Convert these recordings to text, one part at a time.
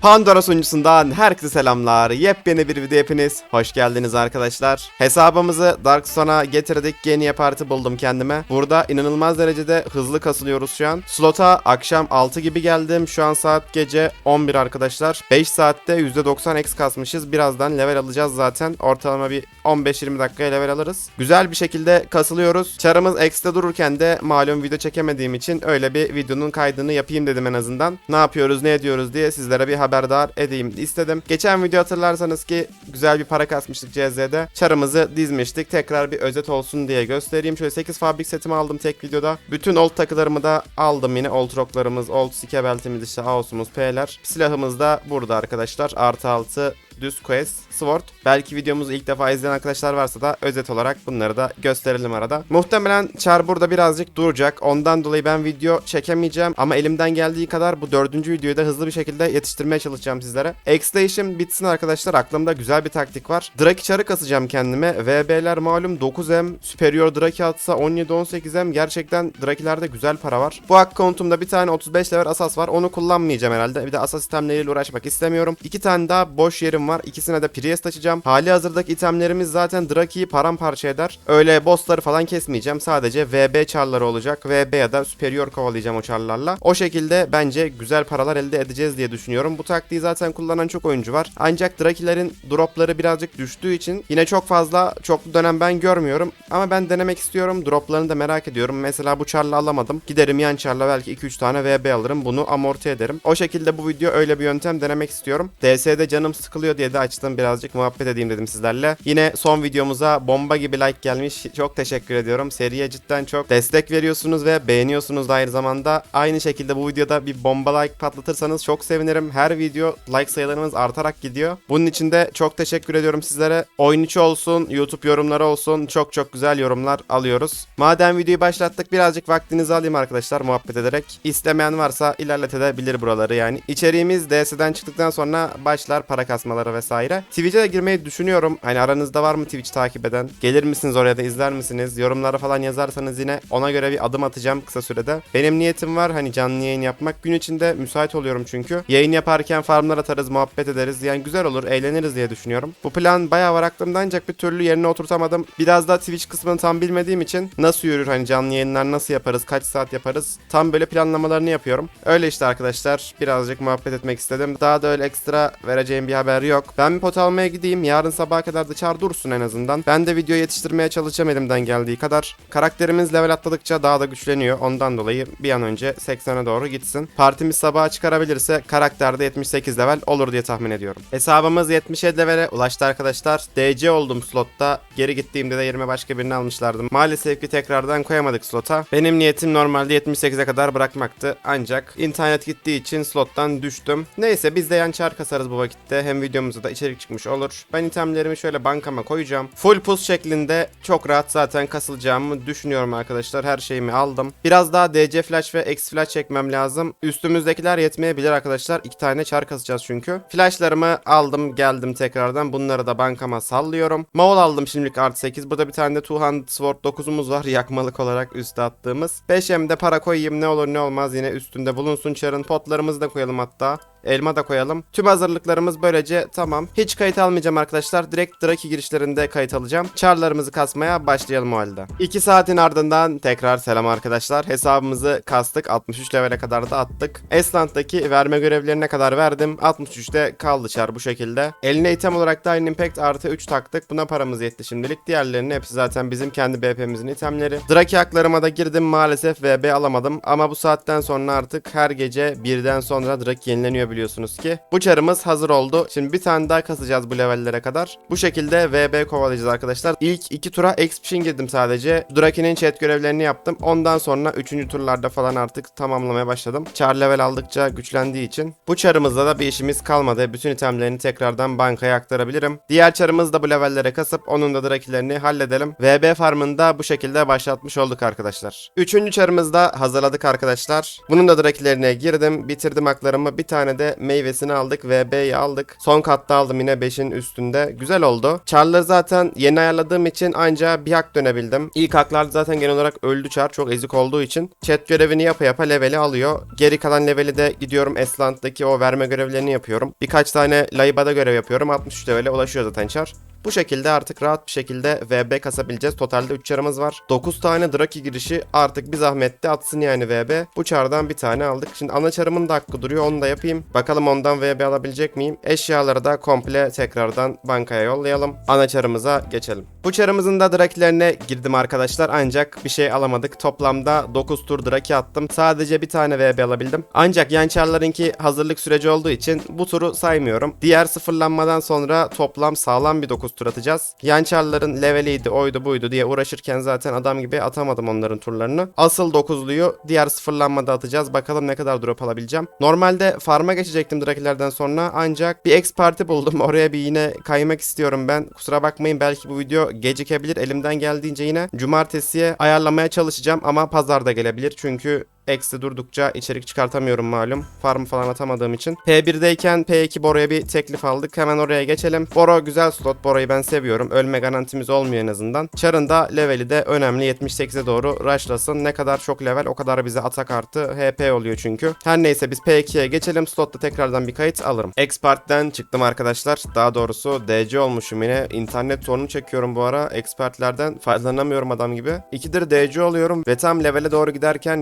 Pandora sunucusundan herkese selamlar. Yepyeni bir video hepiniz. Hoş geldiniz arkadaşlar. Hesabımızı Dark Stone'a getirdik. Geniye parti buldum kendime. Burada inanılmaz derecede hızlı kasılıyoruz şu an. Slota akşam 6 gibi geldim. Şu an saat gece 11 arkadaşlar. 5 saatte %90 X kasmışız. Birazdan level alacağız zaten. Ortalama bir 15-20 dakikaya level alırız. Güzel bir şekilde kasılıyoruz. Çarımız X'te dururken de malum video çekemediğim için öyle bir videonun kaydını yapayım dedim en azından. Ne yapıyoruz ne ediyoruz diye sizlere bir haberdar edeyim istedim. Geçen video hatırlarsanız ki güzel bir para kasmıştık CZ'de. Çarımızı dizmiştik. Tekrar bir özet olsun diye göstereyim. Şöyle 8 fabrik setimi aldım tek videoda. Bütün old takılarımı da aldım yine. Old rocklarımız, old sike beltimiz işte Aus'umuz, P'ler. Silahımız da burada arkadaşlar. Artı 6 düz quest, sword. Belki videomuzu ilk defa izleyen arkadaşlar varsa da özet olarak bunları da gösterelim arada. Muhtemelen Char burada birazcık duracak. Ondan dolayı ben video çekemeyeceğim. Ama elimden geldiği kadar bu dördüncü videoyu da hızlı bir şekilde yetiştirmeye çalışacağım sizlere. X-Station bitsin arkadaşlar. Aklımda güzel bir taktik var. Draki Char'ı kasacağım kendime. VB'ler malum 9M. Superior Draki atsa 17-18M. Gerçekten Draki'lerde güzel para var. Bu akkontumda bir tane 35 level asas var. Onu kullanmayacağım herhalde. Bir de asas sistemleriyle uğraşmak istemiyorum. İki tane daha boş yerim var. İkisine de Priest açacağım. Hali hazırdaki itemlerimiz zaten Draki'yi paramparça eder. Öyle bossları falan kesmeyeceğim. Sadece VB çarları olacak. VB ya da Superior kovalayacağım o çarlarla. O şekilde bence güzel paralar elde edeceğiz diye düşünüyorum. Bu taktiği zaten kullanan çok oyuncu var. Ancak Draki'lerin dropları birazcık düştüğü için yine çok fazla çoklu dönem ben görmüyorum. Ama ben denemek istiyorum. Droplarını da merak ediyorum. Mesela bu çarla alamadım. Giderim yan çarla belki 2-3 tane VB alırım. Bunu amorti ederim. O şekilde bu video öyle bir yöntem denemek istiyorum. DS'de canım sıkılıyor diye de açtım. Birazcık muhabbet edeyim dedim sizlerle. Yine son videomuza bomba gibi like gelmiş. Çok teşekkür ediyorum. Seriye cidden çok destek veriyorsunuz ve beğeniyorsunuz da aynı zamanda. Aynı şekilde bu videoda bir bomba like patlatırsanız çok sevinirim. Her video like sayılarımız artarak gidiyor. Bunun için de çok teşekkür ediyorum sizlere. Oyun içi olsun, YouTube yorumları olsun. Çok çok güzel yorumlar alıyoruz. Madem videoyu başlattık birazcık vaktinizi alayım arkadaşlar muhabbet ederek. İstemeyen varsa ilerletebilir buraları yani. İçeriğimiz DS'den çıktıktan sonra başlar para kasmaları vesaire. Twitch'e de girmeyi düşünüyorum. Hani aranızda var mı Twitch takip eden? Gelir misiniz oraya da izler misiniz? Yorumlara falan yazarsanız yine ona göre bir adım atacağım kısa sürede. Benim niyetim var hani canlı yayın yapmak. Gün içinde müsait oluyorum çünkü. Yayın yaparken farmlar atarız, muhabbet ederiz. Yani güzel olur, eğleniriz diye düşünüyorum. Bu plan bayağı var aklımda ancak bir türlü yerine oturtamadım. Biraz da Twitch kısmını tam bilmediğim için nasıl yürür hani canlı yayınlar nasıl yaparız, kaç saat yaparız tam böyle planlamalarını yapıyorum. Öyle işte arkadaşlar birazcık muhabbet etmek istedim. Daha da öyle ekstra vereceğim bir haber yok. Ben bir pot almaya gideyim. Yarın sabaha kadar dışarı dursun en azından. Ben de video yetiştirmeye çalışacağım elimden geldiği kadar. Karakterimiz level atladıkça daha da güçleniyor. Ondan dolayı bir an önce 80'e doğru gitsin. Partimiz sabaha çıkarabilirse karakterde 78 level olur diye tahmin ediyorum. Hesabımız 77 levele ulaştı arkadaşlar. DC oldum slotta. Geri gittiğimde de yerime başka birini almışlardı. Maalesef ki tekrardan koyamadık slota. Benim niyetim normalde 78'e kadar bırakmaktı. Ancak internet gittiği için slottan düştüm. Neyse biz de yan çar kasarız bu vakitte. Hem videomuza da içerik çıkmış olur. Ben itemlerimi şöyle bankama koyacağım. Full push şeklinde çok rahat zaten kasılacağımı düşünüyorum arkadaşlar. Her şeyimi aldım. Biraz daha DC flash ve X flash çekmem lazım. Üstümüzdekiler yetmeyebilir arkadaşlar. İki tane çar kasacağız çünkü. Flashlarımı aldım geldim tekrardan. Bunları da bankama sallıyorum. Maul aldım şimdilik artı 8. Burada bir tane de Two Hand Sword 9'umuz var. Yakmalık olarak üste attığımız. 5M'de para koyayım ne olur ne olmaz yine üstünde bulunsun çarın. Potlarımızı da koyalım hatta. Elma da koyalım. Tüm hazırlıklarımız böylece tamam. Hiç kayıt almayacağım arkadaşlar. Direkt Draki girişlerinde kayıt alacağım. Çarlarımızı kasmaya başlayalım o halde. 2 saatin ardından tekrar selam arkadaşlar. Hesabımızı kastık. 63 levele kadar da attık. Esland'daki verme görevlerine kadar verdim. 63'te kaldı çar bu şekilde. Eline item olarak da Iron Impact artı 3 taktık. Buna paramız yetti şimdilik. Diğerlerinin hepsi zaten bizim kendi BP'mizin itemleri. Draki haklarıma da girdim maalesef VB alamadım. Ama bu saatten sonra artık her gece birden sonra Draki yenileniyor biliyorsunuz ki. Bu çarımız hazır oldu. Şimdi bir tane daha kasacağız bu levellere kadar. Bu şekilde VB kovalayacağız arkadaşlar. İlk iki tura Expition girdim sadece. Draki'nin chat görevlerini yaptım. Ondan sonra üçüncü turlarda falan artık tamamlamaya başladım. Char level aldıkça güçlendiği için. Bu çarımızda da bir işimiz kalmadı. Bütün itemlerini tekrardan bankaya aktarabilirim. Diğer çarımız da bu levellere kasıp onun da Draki'lerini halledelim. VB farmında bu şekilde başlatmış olduk arkadaşlar. Üçüncü çarımızda hazırladık arkadaşlar. Bunun da Draki'lerine girdim. Bitirdim haklarımı. Bir tane de meyvesini aldık. VB'yi aldık. Son katta aldım yine 5'in üstünde. Güzel oldu. Char'ları zaten yeni ayarladığım için anca bir hak dönebildim. İlk haklarda zaten genel olarak öldü Char. Çok ezik olduğu için. Chat görevini yapa yapa leveli alıyor. Geri kalan leveli de gidiyorum Esland'daki o verme görevlerini yapıyorum. Birkaç tane Laiba'da görev yapıyorum. 63 levele ulaşıyor zaten Char. Bu şekilde artık rahat bir şekilde VB kasabileceğiz. Totalde 3 çarımız var. 9 tane Draki girişi artık bir zahmette atsın yani VB. Bu çardan bir tane aldık. Şimdi ana çarımın da hakkı duruyor. Onu da yapayım. Bakalım ondan VB alabilecek miyim? Eşyaları da komple tekrardan bankaya yollayalım. Ana çarımıza geçelim. Bu çarımızın da Drakilerine girdim arkadaşlar. Ancak bir şey alamadık. Toplamda 9 tur Draki attım. Sadece bir tane VB alabildim. Ancak yan çarlarınki hazırlık süreci olduğu için bu turu saymıyorum. Diğer sıfırlanmadan sonra toplam sağlam bir 9 tur atacağız. Yan çarların leveliydi, oydu buydu diye uğraşırken zaten adam gibi atamadım onların turlarını. Asıl 9'luyu diğer sıfırlanmada atacağız. Bakalım ne kadar drop alabileceğim. Normalde farma geçecektim Drakilerden sonra ancak bir X parti buldum. Oraya bir yine kaymak istiyorum ben. Kusura bakmayın belki bu video gecikebilir. Elimden geldiğince yine cumartesiye ayarlamaya çalışacağım ama pazarda gelebilir. Çünkü X'de durdukça içerik çıkartamıyorum malum. Farm falan atamadığım için. P1'deyken P2 Boro'ya bir teklif aldık. Hemen oraya geçelim. Boro güzel slot. Boro'yu ben seviyorum. Ölme garantimiz olmuyor en azından. Char'ın da leveli de önemli. 78'e doğru rushlasın. Ne kadar çok level o kadar bize atak artı HP oluyor çünkü. Her neyse biz P2'ye geçelim. Slotta tekrardan bir kayıt alırım. Expert'ten çıktım arkadaşlar. Daha doğrusu DC olmuşum yine. İnternet sorunu çekiyorum bu ara. Expert'lerden faydalanamıyorum adam gibi. İkidir DC oluyorum ve tam levele doğru giderken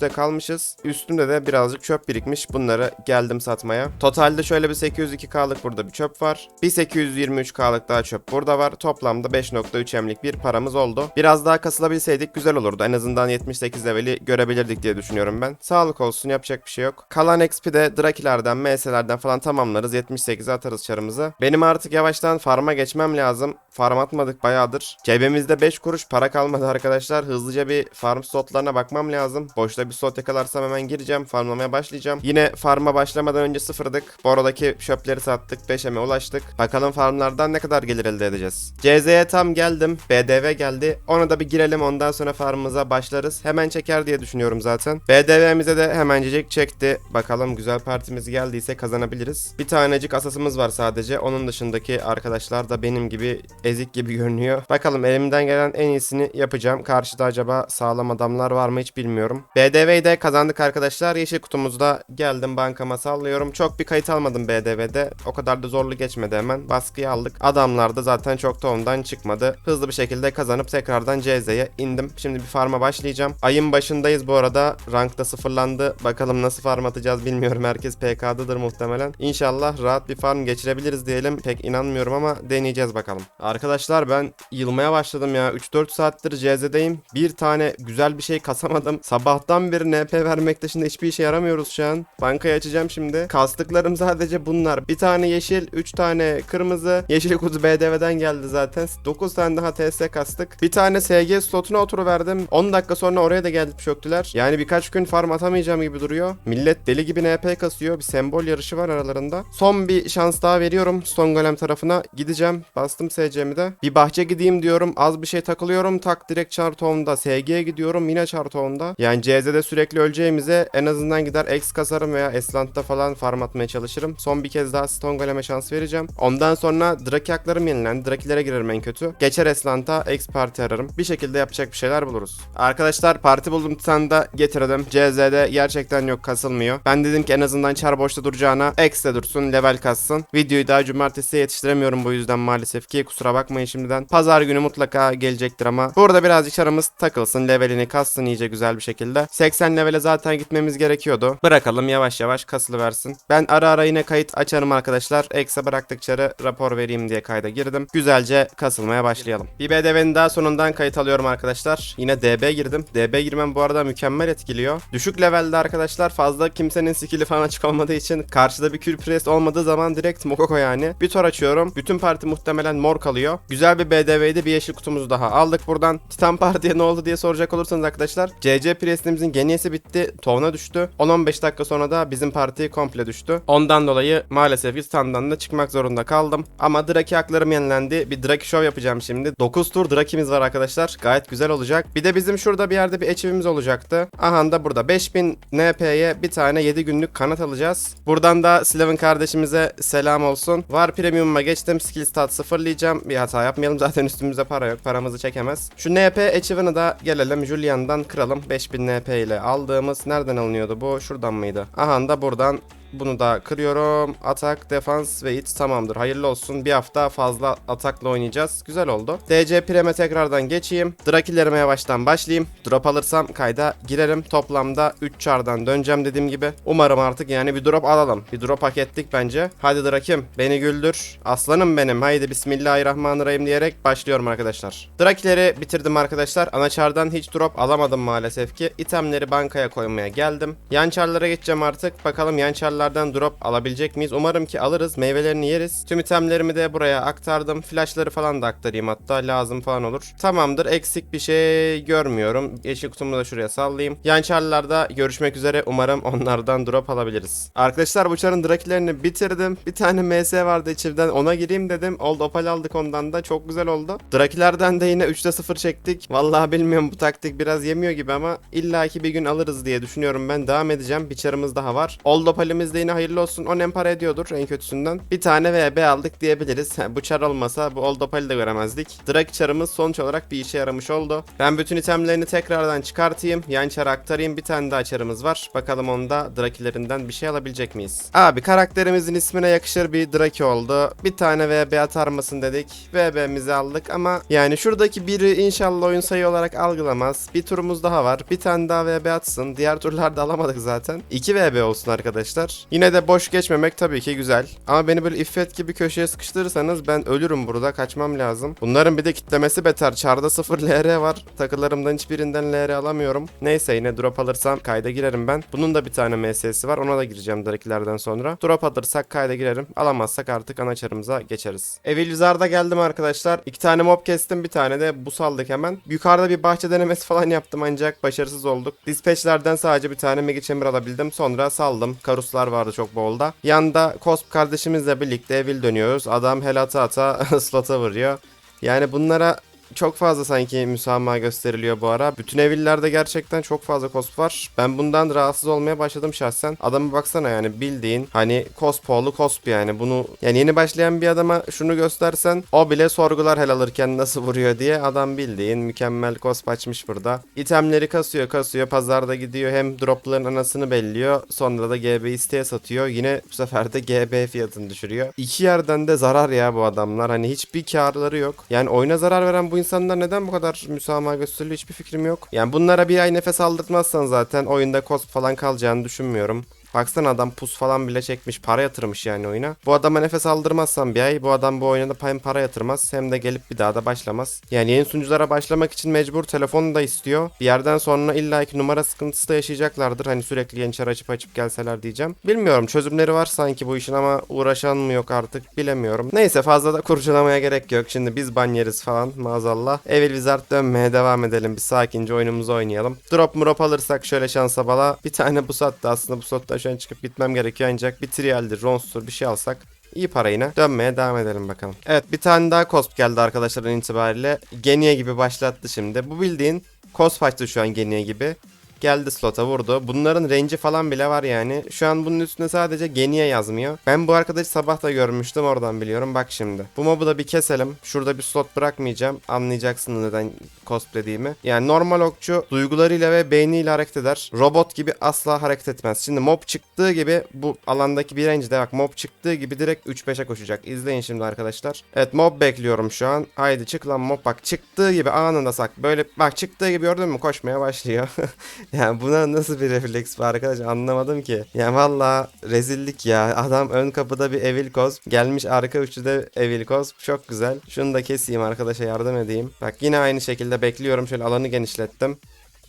%63'te kalmışız. Üstümde de birazcık çöp birikmiş. Bunları geldim satmaya. Totalde şöyle bir 802K'lık burada bir çöp var. Bir 823K'lık daha çöp burada var. Toplamda 5.3 emlik bir paramız oldu. Biraz daha kasılabilseydik güzel olurdu. En azından 78 leveli görebilirdik diye düşünüyorum ben. Sağlık olsun yapacak bir şey yok. Kalan XP de Drakilerden, MS'lerden falan tamamlarız. 78'e atarız çarımızı. Benim artık yavaştan farma geçmem lazım. Farm atmadık bayağıdır. Cebimizde 5 kuruş para kalmadı arkadaşlar. Hızlıca bir farm slotlarına bakmam lazım. Boşta bir slot yakalarsam hemen gireceğim. Farmlamaya başlayacağım. Yine farma başlamadan önce sıfırdık. Borodaki şöpleri sattık. 5'e ulaştık. Bakalım farmlardan ne kadar gelir elde edeceğiz. CZ'ye tam geldim. BDV geldi. Ona da bir girelim. Ondan sonra farmımıza başlarız. Hemen çeker diye düşünüyorum zaten. BDV'mize de hemencecik çekti. Bakalım güzel partimiz geldiyse kazanabiliriz. Bir tanecik asasımız var sadece. Onun dışındaki arkadaşlar da benim gibi ezik gibi görünüyor. Bakalım elimden gelen en iyisini yapacağım. Karşıda acaba sağlam adamlar var mı hiç bilmiyorum. BDV'yi de kazandık arkadaşlar. Yeşil kutumuzda geldim bankama sallıyorum. Çok bir kayıt almadım BDV'de. O kadar da zorlu geçmedi hemen. Baskıyı aldık. Adamlar da zaten çok da ondan çıkmadı. Hızlı bir şekilde kazanıp tekrardan CZ'ye indim. Şimdi bir farma başlayacağım. Ayın başındayız bu arada. Rankta sıfırlandı. Bakalım nasıl farm atacağız bilmiyorum. Herkes PK'dadır muhtemelen. İnşallah rahat bir farm geçirebiliriz diyelim. Pek inanmıyorum ama deneyeceğiz bakalım. Arkadaşlar ben yılmaya başladım ya. 3-4 saattir CZ'deyim. Bir tane güzel bir şey kasamadım. Sabahtan beri NP vermek dışında hiçbir işe yaramıyoruz şu an. Bankayı açacağım şimdi. Kastıklarım sadece bunlar. Bir tane yeşil, 3 tane kırmızı. Yeşil kutu BDV'den geldi zaten. 9 tane daha TS kastık. Bir tane SG slotuna oturuverdim. 10 dakika sonra oraya da gelip çöktüler. Yani birkaç gün farm atamayacağım gibi duruyor. Millet deli gibi NP kasıyor. Bir sembol yarışı var aralarında. Son bir şans daha veriyorum. Son golem tarafına gideceğim. Bastım SC'mi de. Bir bahçe gideyim diyorum. Az bir şey takılıyorum. Tak direkt çartoğumda. SG'ye gidiyorum. Yine çartoğumda. Yani CZ'de sürekli öleceğimize en azından gider X kasarım veya Eslant'ta falan farm atmaya çalışırım. Son bir kez daha Stone Golem'e şans vereceğim. Ondan sonra Draki haklarım yenilendi. Drakilere girerim en kötü. Geçer Eslant'a X parti ararım. Bir şekilde yapacak bir şeyler buluruz. Arkadaşlar parti buldum da getirdim. CZ'de gerçekten yok kasılmıyor. Ben dedim ki en azından çar boşta duracağına X'de dursun level kassın. Videoyu daha cumartesiye yetiştiremiyorum bu yüzden maalesef ki kusura bakmayın şimdiden. Pazar günü mutlaka gelecektir ama burada birazcık çarımız takılsın levelini kassın iyice güzel bir şekilde. 80 levele zaten gitmemiz gerekiyordu. Bırakalım yavaş yavaş kasılı versin. Ben ara ara yine kayıt açarım arkadaşlar. Ekse bıraktık çarı rapor vereyim diye kayda girdim. Güzelce kasılmaya başlayalım. Bir BDV'nin daha sonundan kayıt alıyorum arkadaşlar. Yine DB girdim. DB girmem bu arada mükemmel etkiliyor. Düşük levelde arkadaşlar fazla kimsenin skill'i falan açık olmadığı için karşıda bir kür press olmadığı zaman direkt Mokoko yani. Bir tor açıyorum. Bütün parti muhtemelen mor kalıyor. Güzel bir BDV'ydi bir yeşil kutumuzu daha aldık buradan. Titan Parti'ye ne oldu diye soracak olursanız arkadaşlar. CC Priest'imizin partinin geniyesi bitti. Tovna düştü. 10-15 dakika sonra da bizim parti komple düştü. Ondan dolayı maalesef ki standdan da çıkmak zorunda kaldım. Ama Draki haklarım yenilendi. Bir Draki show yapacağım şimdi. 9 tur Draki'miz var arkadaşlar. Gayet güzel olacak. Bir de bizim şurada bir yerde bir achievimiz olacaktı. Aha da burada 5000 NP'ye bir tane 7 günlük kanat alacağız. Buradan da Slav'ın kardeşimize selam olsun. Var premium'a geçtim. Skill stat sıfırlayacağım. Bir hata yapmayalım. Zaten üstümüzde para yok. Paramızı çekemez. Şu NP achievement'ı da gelelim. Julian'dan kıralım. 5000 NP ile aldığımız nereden alınıyordu bu? Şuradan mıydı? Aha da buradan bunu da kırıyorum. Atak, defans ve hit tamamdır. Hayırlı olsun. Bir hafta fazla atakla oynayacağız. Güzel oldu. DC Prem'e tekrardan geçeyim. Drakilerime yavaştan başlayayım. Drop alırsam kayda girerim. Toplamda 3 çardan döneceğim dediğim gibi. Umarım artık yani bir drop alalım. Bir drop hak ettik bence. Hadi Drakim beni güldür. Aslanım benim. Haydi Bismillahirrahmanirrahim diyerek başlıyorum arkadaşlar. Drakileri bitirdim arkadaşlar. Ana çardan hiç drop alamadım maalesef ki. İtemleri bankaya koymaya geldim. Yan çarlara geçeceğim artık. Bakalım yan çarlardan drop alabilecek miyiz? Umarım ki alırız. Meyvelerini yeriz. Tüm itemlerimi de buraya aktardım. Flashları falan da aktarayım hatta lazım falan olur. Tamamdır. Eksik bir şey görmüyorum. Yeşil kutumu da şuraya sallayayım. Yan çarlarda görüşmek üzere. Umarım onlardan drop alabiliriz. Arkadaşlar bu çarın drakilerini bitirdim. Bir tane MS vardı içimden ona gireyim dedim. Old Opal aldık ondan da. Çok güzel oldu. Drakilerden de yine 3'te 0 çektik. Vallahi bilmiyorum bu taktik biraz yemiyor gibi ama illaki bir gün alırız diye düşünüyorum ben. Devam edeceğim. Bir çarımız daha var. Old Opal'imiz de yine hayırlı olsun. O nem para ediyordur en kötüsünden. Bir tane VB aldık diyebiliriz. bu çar olmasa bu Old Opal'i de göremezdik. Draki çarımız sonuç olarak bir işe yaramış oldu. Ben bütün itemlerini tekrardan çıkartayım. Yan çara aktarayım. Bir tane daha çarımız var. Bakalım onda Drakilerinden bir şey alabilecek miyiz? Abi karakterimizin ismine yakışır bir Draki oldu. Bir tane VB atar mısın dedik. VB'mizi aldık ama yani şuradaki biri inşallah oyun sayı olarak algılamaz. Bir turumuz daha var. Bir tane daha VB atsın. Diğer turlarda alamadık zaten. 2 VB olsun arkadaşlar. Yine de boş geçmemek tabii ki güzel. Ama beni böyle iffet gibi köşeye sıkıştırırsanız ben ölürüm burada. Kaçmam lazım. Bunların bir de kitlemesi beter. Çarda 0 LR var. Takılarımdan hiçbirinden LR alamıyorum. Neyse yine drop alırsam kayda girerim ben. Bunun da bir tane MS'si var. Ona da gireceğim Drakilerden sonra. Drop alırsak kayda girerim. Alamazsak artık ana çarımıza geçeriz. Evil Wizard'a geldim arkadaşlar. İki tane mob kestim. Bir tane de bu saldık hemen. Yukarıda bir bahçe denemesi falan yaptım ancak başarısız olduk. Dispatch'lerden sadece bir tane Mega Chamber alabildim. Sonra saldım. Karuslar vardı çok bolda. Yanda Cosp kardeşimizle birlikte Evil dönüyoruz. Adam hel ata ata slota vuruyor. Yani bunlara çok fazla sanki müsamaha gösteriliyor bu ara. Bütün evillerde gerçekten çok fazla cosp var. Ben bundan rahatsız olmaya başladım şahsen. Adama baksana yani bildiğin hani cosp oğlu cosp yani. Bunu yani yeni başlayan bir adama şunu göstersen o bile sorgular hel alırken nasıl vuruyor diye. Adam bildiğin mükemmel cosp açmış burada. İtemleri kasıyor kasıyor pazarda gidiyor hem dropların anasını belliyor. Sonra da GB isteye satıyor. Yine bu sefer de GB fiyatını düşürüyor. İki yerden de zarar ya bu adamlar. Hani hiçbir karları yok. Yani oyuna zarar veren bu insanlar neden bu kadar müsamaha gösteriliyor hiçbir fikrim yok. Yani bunlara bir ay nefes aldırtmazsan zaten oyunda cosp falan kalacağını düşünmüyorum. Baksana adam pus falan bile çekmiş. Para yatırmış yani oyuna. Bu adama nefes aldırmazsan bir ay bu adam bu oyuna da hem para yatırmaz hem de gelip bir daha da başlamaz. Yani yeni sunuculara başlamak için mecbur telefonu da istiyor. Bir yerden sonra illaki numara sıkıntısı da yaşayacaklardır. Hani sürekli yeniçer açıp açıp gelseler diyeceğim. Bilmiyorum çözümleri var sanki bu işin ama uğraşan mı yok artık bilemiyorum. Neyse fazla da kurcalamaya gerek yok. Şimdi biz ban yeriz falan maazallah. Evil Wizard dönmeye devam edelim. Bir sakince oyunumuzu oynayalım. Drop murop alırsak şöyle şansa bala. Bir tane bu sattı aslında bu satta şu çıkıp gitmem gerekiyor ancak bir trialdir, ronstur bir şey alsak iyi para yine. Dönmeye devam edelim bakalım. Evet bir tane daha cosp geldi arkadaşların itibariyle. Geniye gibi başlattı şimdi. Bu bildiğin cosp açtı şu an Geniye gibi. Geldi slota vurdu. Bunların range'i falan bile var yani. Şu an bunun üstünde sadece Geniye yazmıyor. Ben bu arkadaşı sabah da görmüştüm oradan biliyorum. Bak şimdi. Bu mob'u da bir keselim. Şurada bir slot bırakmayacağım. Anlayacaksın neden cosplay'diğimi. Yani normal okçu duygularıyla ve beyniyle hareket eder. Robot gibi asla hareket etmez. Şimdi mob çıktığı gibi bu alandaki bir range'de bak mob çıktığı gibi direkt 3-5'e koşacak. İzleyin şimdi arkadaşlar. Evet mob bekliyorum şu an. Haydi çık lan mob bak çıktığı gibi anında sak. Böyle bak çıktığı gibi gördün mü koşmaya başlıyor. yani buna nasıl bir refleks var arkadaş anlamadım ki. Yani valla rezillik ya. Adam ön kapıda bir Evil Cosp. Gelmiş arka üçlüde Evil Cosp. Çok güzel. Şunu da keseyim arkadaşa yardım edeyim. Bak yine aynı şekilde bekliyorum. Şöyle alanı genişlettim.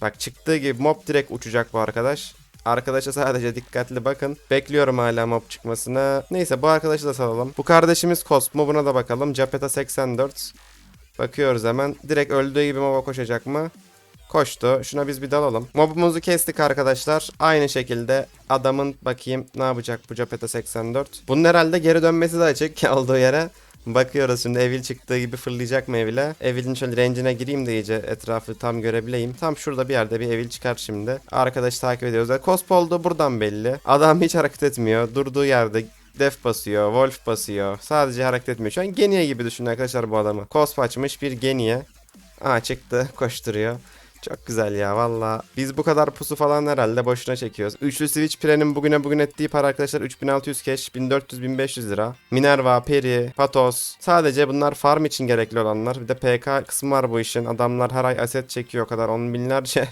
Bak çıktığı gibi mob direkt uçacak bu arkadaş. Arkadaşa sadece dikkatli bakın. Bekliyorum hala mob çıkmasına. Neyse bu arkadaşı da salalım. Bu kardeşimiz Cosmo buna da bakalım. Capeta 84. Bakıyoruz hemen. Direkt öldüğü gibi moba koşacak mı? Koştu. Şuna biz bir dalalım. Mobumuzu kestik arkadaşlar. Aynı şekilde adamın bakayım ne yapacak bu Capeta 84. Bunun herhalde geri dönmesi de açık olduğu yere. Bakıyoruz şimdi Evil çıktığı gibi fırlayacak mı Evil'e? Evil'in şöyle range'ine gireyim de iyice etrafı tam görebileyim. Tam şurada bir yerde bir Evil çıkar şimdi. Arkadaşı takip ediyoruz. Yani Cosp olduğu buradan belli. Adam hiç hareket etmiyor. Durduğu yerde Def basıyor, Wolf basıyor. Sadece hareket etmiyor. Şu an Genie gibi düşünün arkadaşlar bu adamı. Cosp açmış bir Genie. Aa çıktı, koşturuyor. Çok güzel ya valla. Biz bu kadar pusu falan herhalde boşuna çekiyoruz. Üçlü Switch Pre'nin bugüne bugün ettiği para arkadaşlar 3600 cash, 1400-1500 lira. Minerva, Peri, Patos. Sadece bunlar farm için gerekli olanlar. Bir de PK kısmı var bu işin. Adamlar her ay aset çekiyor o kadar. On binlerce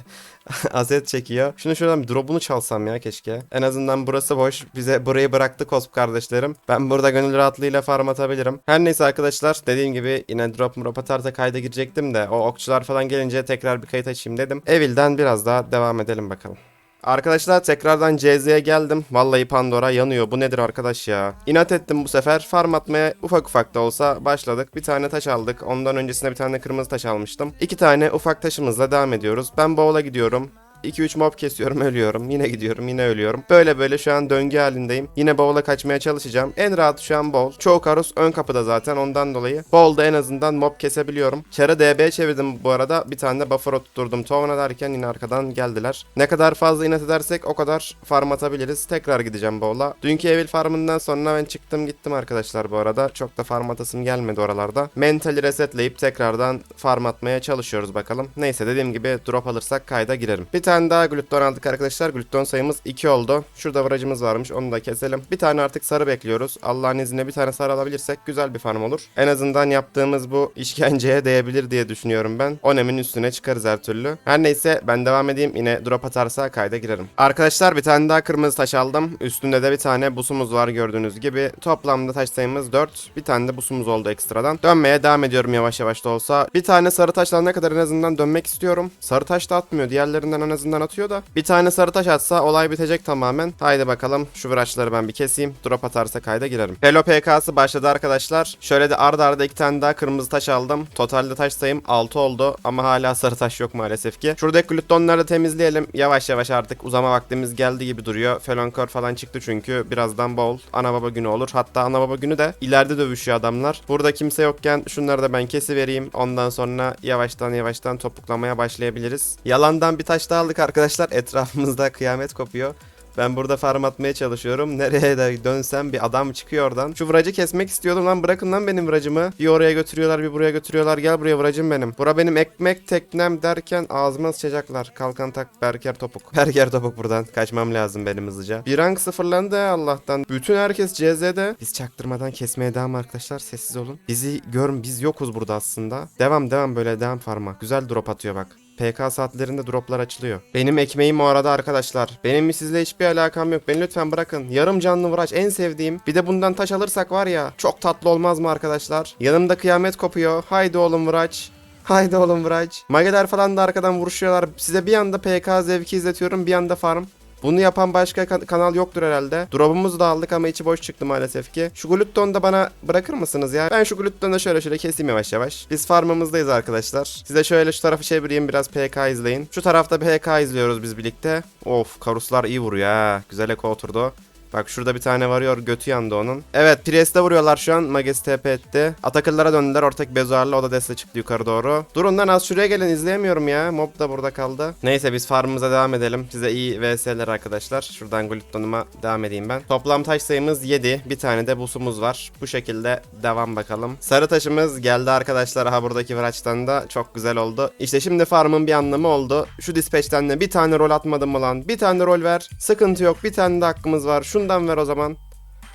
aset çekiyor. Şunu şuradan bir drop'unu çalsam ya keşke. En azından burası boş. Bize burayı bıraktı Cosp kardeşlerim. Ben burada gönül rahatlığıyla farm atabilirim. Her neyse arkadaşlar dediğim gibi yine drop drop atarsa kayda girecektim de o okçular falan gelince tekrar bir kayıt açayım dedim. Evil'den biraz daha devam edelim bakalım. Arkadaşlar tekrardan CZ'ye geldim. Vallahi Pandora yanıyor. Bu nedir arkadaş ya? İnat ettim bu sefer. Farm atmaya ufak ufak da olsa başladık. Bir tane taş aldık. Ondan öncesinde bir tane kırmızı taş almıştım. İki tane ufak taşımızla devam ediyoruz. Ben bowl'a gidiyorum. 2-3 mob kesiyorum ölüyorum. Yine gidiyorum yine ölüyorum. Böyle böyle şu an döngü halindeyim. Yine bowl'a kaçmaya çalışacağım. En rahat şu an bowl. Çoğu karus ön kapıda zaten ondan dolayı. Bowl'da en azından mob kesebiliyorum. Çarı DB çevirdim bu arada. Bir tane de buffer oturtturdum. Tovana derken yine arkadan geldiler. Ne kadar fazla inat edersek o kadar farm atabiliriz. Tekrar gideceğim bowl'a. Dünkü evil farmından sonra ben çıktım gittim arkadaşlar bu arada. Çok da farm atasım gelmedi oralarda. Mentali resetleyip tekrardan farm atmaya çalışıyoruz bakalım. Neyse dediğim gibi drop alırsak kayda girerim. Bir tane daha glutton aldık arkadaşlar. Glutton sayımız 2 oldu. Şurada vıracımız varmış. Onu da keselim. Bir tane artık sarı bekliyoruz. Allah'ın izniyle bir tane sarı alabilirsek güzel bir farm olur. En azından yaptığımız bu işkenceye değebilir diye düşünüyorum ben. Onemin üstüne çıkarız her türlü. Her neyse ben devam edeyim. Yine drop atarsa kayda girerim. Arkadaşlar bir tane daha kırmızı taş aldım. Üstünde de bir tane busumuz var gördüğünüz gibi. Toplamda taş sayımız 4. Bir tane de busumuz oldu ekstradan. Dönmeye devam ediyorum yavaş yavaş da olsa. Bir tane sarı taşla ne kadar en azından dönmek istiyorum. Sarı taş da atmıyor. Diğerlerinden en azından atıyor da. Bir tane sarı taş atsa olay bitecek tamamen. Haydi bakalım şu vıraçları ben bir keseyim. Drop atarsa kayda girerim. Hello PK'sı başladı arkadaşlar. Şöyle de arda arda iki tane daha kırmızı taş aldım. Totalde taş sayım 6 oldu ama hala sarı taş yok maalesef ki. Şuradaki glutonları da temizleyelim. Yavaş yavaş artık uzama vaktimiz geldi gibi duruyor. Felonkör falan çıktı çünkü. Birazdan bol ana baba günü olur. Hatta ana baba günü de ileride dövüşüyor adamlar. Burada kimse yokken şunları da ben kesivereyim. Ondan sonra yavaştan yavaştan topuklamaya başlayabiliriz. Yalandan bir taş daha aldık arkadaşlar. Etrafımızda kıyamet kopuyor. Ben burada farm atmaya çalışıyorum. Nereye de dönsem bir adam çıkıyor oradan. Şu vıracı kesmek istiyordum lan bırakın lan benim vıracımı. Bir oraya götürüyorlar bir buraya götürüyorlar. Gel buraya vıracım benim. Bura benim ekmek teknem derken ağzıma sıçacaklar. Kalkan tak Berker topuk. Berker topuk buradan. Kaçmam lazım benim hızlıca. Bir rank sıfırlandı Allah'tan. Bütün herkes CZ'de. Biz çaktırmadan kesmeye devam arkadaşlar. Sessiz olun. Bizi görün biz yokuz burada aslında. Devam devam böyle devam farma. Güzel drop atıyor bak. PK saatlerinde droplar açılıyor. Benim ekmeğim o arada arkadaşlar. Benim sizle hiçbir alakam yok. Beni lütfen bırakın. Yarım canlı vıraç en sevdiğim. Bir de bundan taş alırsak var ya. Çok tatlı olmaz mı arkadaşlar? Yanımda kıyamet kopuyor. Haydi oğlum vıraç. Haydi oğlum vıraç. Mageler falan da arkadan vuruşuyorlar. Size bir anda PK zevki izletiyorum. Bir anda farm. Bunu yapan başka kan- kanal yoktur herhalde. Drop'umuzu da aldık ama içi boş çıktı maalesef ki. Şu glutton da bana bırakır mısınız ya? Ben şu gluttonu şöyle şöyle keseyim yavaş yavaş. Biz farmımızdayız arkadaşlar. Size şöyle şu tarafı çevireyim biraz PK izleyin. Şu tarafta PK izliyoruz biz birlikte. Of karuslar iyi vuruyor ha. Güzel eko oturdu. Bak şurada bir tane varıyor götü yandı onun. Evet Priest'e vuruyorlar şu an. Mages TP etti. Atakıllara döndüler. Ortak Bezoar'la o da desle çıktı yukarı doğru. Durun lan az şuraya gelin izleyemiyorum ya. Mob da burada kaldı. Neyse biz farmımıza devam edelim. Size iyi VS'ler arkadaşlar. Şuradan gluttonuma devam edeyim ben. Toplam taş sayımız 7. Bir tane de busumuz var. Bu şekilde devam bakalım. Sarı taşımız geldi arkadaşlar. Aha buradaki vraçtan da çok güzel oldu. İşte şimdi farmın bir anlamı oldu. Şu dispatch'ten de bir tane rol atmadım mı? Bir tane rol ver. Sıkıntı yok. Bir tane de hakkımız var. Şundan ver o zaman.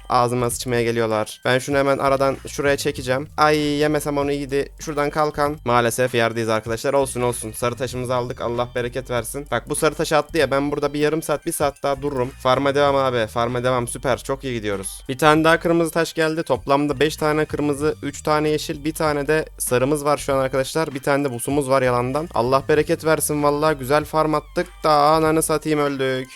Ağzıma sıçmaya geliyorlar. Ben şunu hemen aradan şuraya çekeceğim. Ay yemesem onu iyiydi. Şuradan kalkan. Maalesef yerdeyiz arkadaşlar. Olsun olsun. Sarı taşımızı aldık. Allah bereket versin. Bak bu sarı taş attı ya. Ben burada bir yarım saat bir saat daha dururum. Farma devam abi. Farma devam. Süper. Çok iyi gidiyoruz. Bir tane daha kırmızı taş geldi. Toplamda 5 tane kırmızı, 3 tane yeşil, bir tane de sarımız var şu an arkadaşlar. Bir tane de busumuz var yalandan. Allah bereket versin vallahi güzel farm attık da ananı satayım öldük.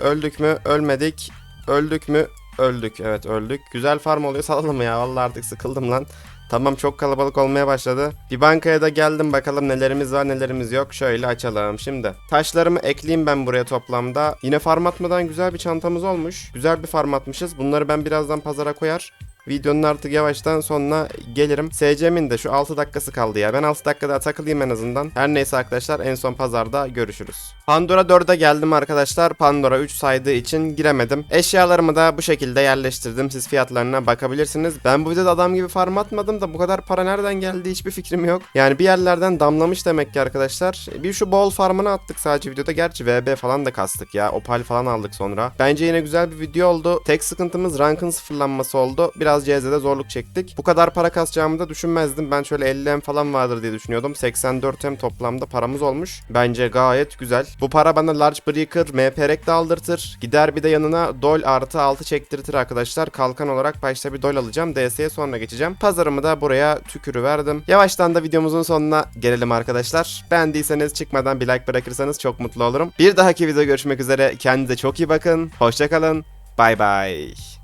Öldük mü? Ölmedik. Öldük mü? Öldük. Evet öldük. Güzel farm oluyor. Salalım ya. Vallahi artık sıkıldım lan. Tamam çok kalabalık olmaya başladı. Bir bankaya da geldim bakalım nelerimiz var nelerimiz yok. Şöyle açalım şimdi. Taşlarımı ekleyeyim ben buraya toplamda. Yine farm atmadan güzel bir çantamız olmuş. Güzel bir farm atmışız. Bunları ben birazdan pazara koyar. Videonun artık yavaştan sonuna gelirim. SC'min de şu 6 dakikası kaldı ya. Ben 6 dakika daha takılayım en azından. Her neyse arkadaşlar en son pazarda görüşürüz. Pandora 4'e geldim arkadaşlar. Pandora 3 saydığı için giremedim. Eşyalarımı da bu şekilde yerleştirdim. Siz fiyatlarına bakabilirsiniz. Ben bu videoda adam gibi farm atmadım da bu kadar para nereden geldi hiçbir fikrim yok. Yani bir yerlerden damlamış demek ki arkadaşlar. Bir şu bol farmını attık sadece videoda. Gerçi VB falan da kastık ya. Opal falan aldık sonra. Bence yine güzel bir video oldu. Tek sıkıntımız rankın sıfırlanması oldu. Biraz CZ'de zorluk çektik. Bu kadar para kasacağımı da düşünmezdim. Ben şöyle 50M falan vardır diye düşünüyordum. 84M toplamda paramız olmuş. Bence gayet güzel. Bu para bana Large Breaker, MP de aldırtır. Gider bir de yanına Dol artı 6 çektirtir arkadaşlar. Kalkan olarak başta bir Dol alacağım. DS'ye sonra geçeceğim. Pazarımı da buraya tükürü verdim. Yavaştan da videomuzun sonuna gelelim arkadaşlar. Beğendiyseniz çıkmadan bir like bırakırsanız çok mutlu olurum. Bir dahaki video görüşmek üzere. Kendinize çok iyi bakın. Hoşçakalın. Bay bay.